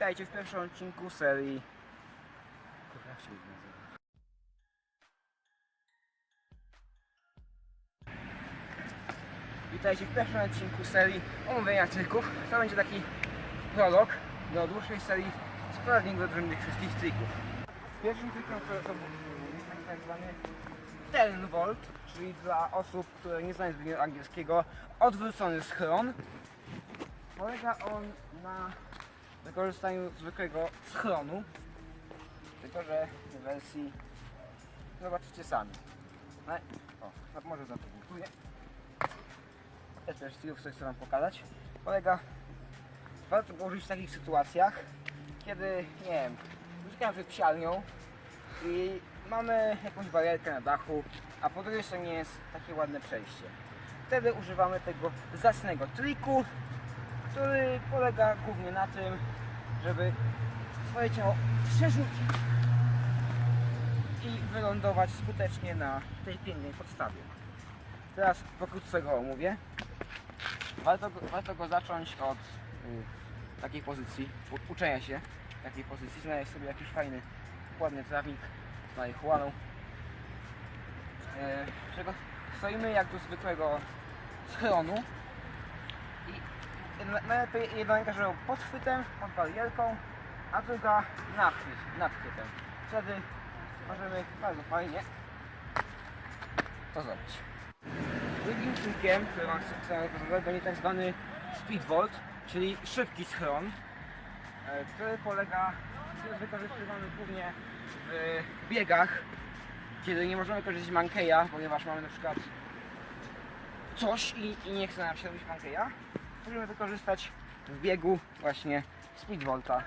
Witajcie w pierwszym odcinku serii. Kurwa, się nazywa? Witajcie w pierwszym odcinku serii omówienia trików. To będzie taki prolog do dłuższej serii sprawdzeń wdrożonych wszystkich trików. Pierwszym trikiem, który to jest tak zwany ten volt, czyli dla osób, które nie znają zbytnio angielskiego, odwrócony schron. Polega on na wykorzystaniu zwykłego schronu, tylko że w wersji zobaczycie sami. No, o, może zaprezentuję. To jest też styl, który chcę Wam pokazać. Polega, warto go użyć w takich sytuacjach, kiedy, nie wiem, mieszkam przed psiarnią i mamy jakąś barierkę na dachu, a po drugiej stronie jest takie ładne przejście. Wtedy używamy tego zacnego triku, który polega głównie na tym, żeby swoje ciało przerzucić i wylądować skutecznie na tej pięknej podstawie. Teraz pokrótce go omówię. Warto warto go zacząć od y, takiej pozycji, uczenia się takiej pozycji, znaleźć sobie jakiś fajny, ładny trawnik z marihuaną. E, czego stoimy jak do zwykłego schronu jedna- najlepiej jedna ręka, żeby pod chwytem, pod barierką, a druga nad, nad chwytem. Wtedy możemy bardzo fajnie to zrobić. Drugim trikiem, który Wam chcę pokazać, będzie tak zwany speed vault, czyli szybki schron, e, który polega, który wykorzystywany głównie w biegach, kiedy nie możemy korzystać mankeja, ponieważ mamy na przykład coś i, i nie chce nam się robić mankeja, możemy wykorzystać w biegu właśnie speed vaulta.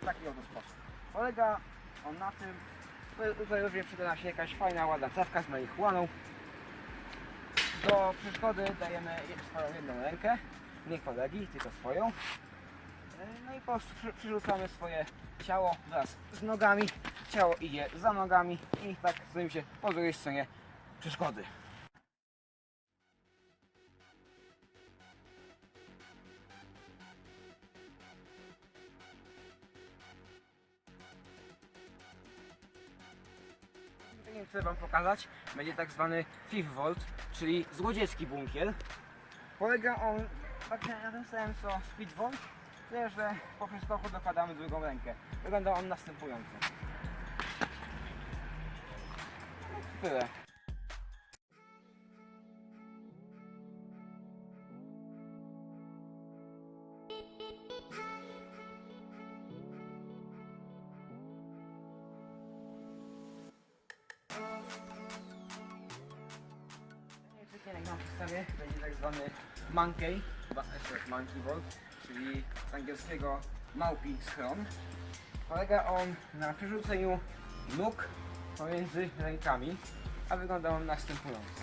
W taki oto sposób. Polega on na tym, Tutaj- również przyda nam się jakaś fajna, ładna trawka z marihuaną. Do przeszkody dajemy je- swoją jedną rękę, nie kolegi, tylko swoją. No i po prostu przyrzucamy swoje ciało wraz z nogami. Ciało idzie za nogami i tak stoimy się po drugiej stronie przeszkody. Drugim, chcę Wam pokazać, będzie tak zwany Thief Vault, czyli złodziecki bunkier. Polega on tak na tym samym co Speed Vault, tyle że po przeskoku dokładamy drugą rękę. Wygląda on następująco. Tyle. Jak na przedstawie będzie tak zwany monkey, monkey vault, czyli z angielskiego małpi schron. Polega on na przerzuceniu nóg pomiędzy rękami, a wygląda on następująco.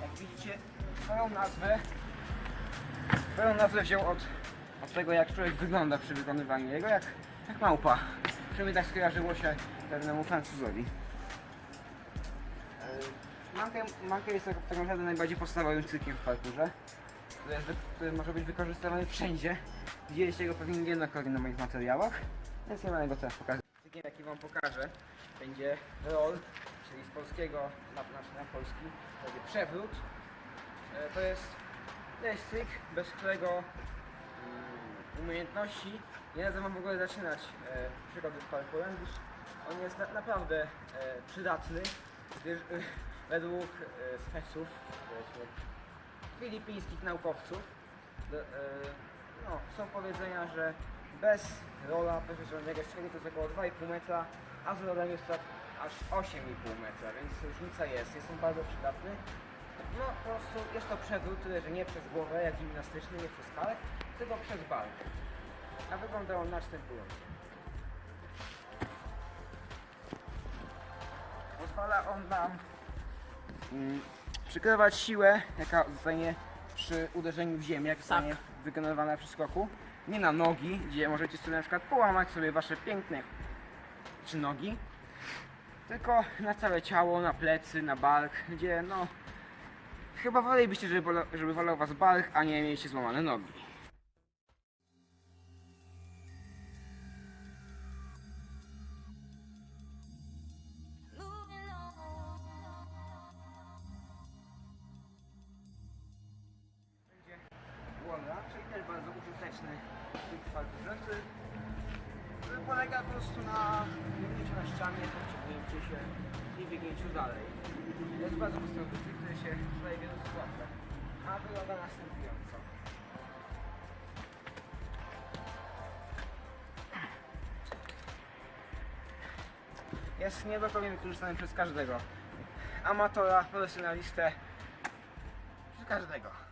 Jak widzicie, swoją nazwę, swoją nazwę wziął od, od tego, jak człowiek wygląda przy wykonywaniu jego, jak, jak małpa. Przynajmniej tak skojarzyło się pewnemu Francuzowi. Mankę, mankę jest tak, tak naprawdę najbardziej podstawowym trikiem w parkurze, który, jest, który może być wykorzystywany wszędzie. Widzieliście go pewnie niejednokrotnie na moich materiałach, więc nie będę go teraz pokazać. Trikiem jaki wam pokażę będzie roll, czyli z polskiego na, na, na polski, będzie przewrót. E, to jest, to jest trik, bez którego mm, umiejętności nie radzę wam w ogóle zaczynać e, przygody z parkurem, gdyż on jest na, naprawdę e, przydatny, gdyż według e, filipińskich naukowców, do, e, no, są powiedzenia, że bez rola bezpośredniego strzeli to jest około 2,5 metra, a z rolem jest to aż 8,5 metra, więc różnica jest, jest on bardzo przydatny. No po prostu jest to przewrót, tyle że nie przez głowę jak gimnastyczny, nie przez kark, tylko przez bark. A wygląda on następująco. Pozwala on nam mm, przykrywać siłę, jaka zostanie przy uderzeniu w ziemię, jak zostanie wykonywana przy skoku. Nie na nogi, gdzie możecie sobie na przykład połamać sobie wasze piękne czy nogi, tylko na całe ciało, na plecy, na bark, gdzie no Chyba wolelibyście, żeby, żeby wolał was bark, a nie mieliście złamane nogi. Twardy który polega po prostu na biegnięciu na ścianie, podciągnięciu się i biegnięciu dalej. Jest bardzo tryk, który się przydaje w wielu sytuacjach. A wygląda następująco. Jest niedokładnie wykorzystany przez każdego. Amatora, profesjonalistę, przez każdego.